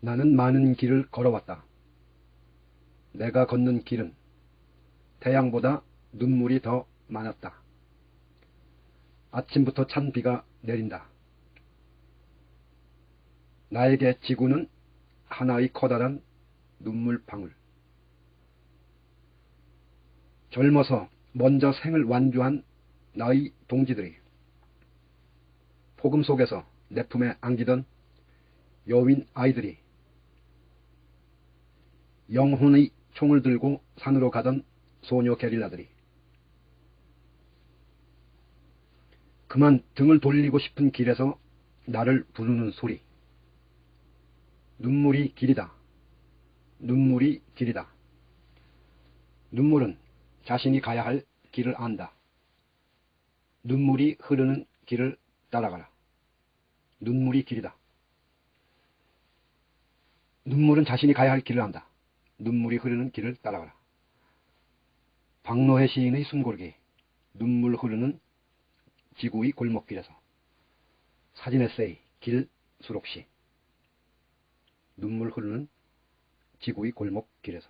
나는 많은 길을 걸어왔다. 내가 걷는 길은 태양보다 눈물이 더 많았다. 아침부터 찬 비가 내린다. 나에게 지구는 하나의 커다란 눈물 방울. 젊어서 먼저 생을 완주한 나의 동지들이 폭음 속에서 내 품에 안기던 여윈 아이들이 영혼의 총을 들고 산으로 가던 소녀 게릴라들이 그만 등을 돌리고 싶은 길에서 나를 부르는 소리. 눈물이 길이다. 눈물이 길이다. 눈물은 자신이 가야 할 길을 안다. 눈물이 흐르는 길을 따라가라. 눈물이 길이다. 눈물은 자신이 가야 할 길을 안다. 눈물이 흐르는 길을 따라가라. 박노해 시인의 숨고르기 눈물 흐르는 지구의 골목길에서 사진 에세이 길 수록시 눈물 흐르는 지구의 골목길에서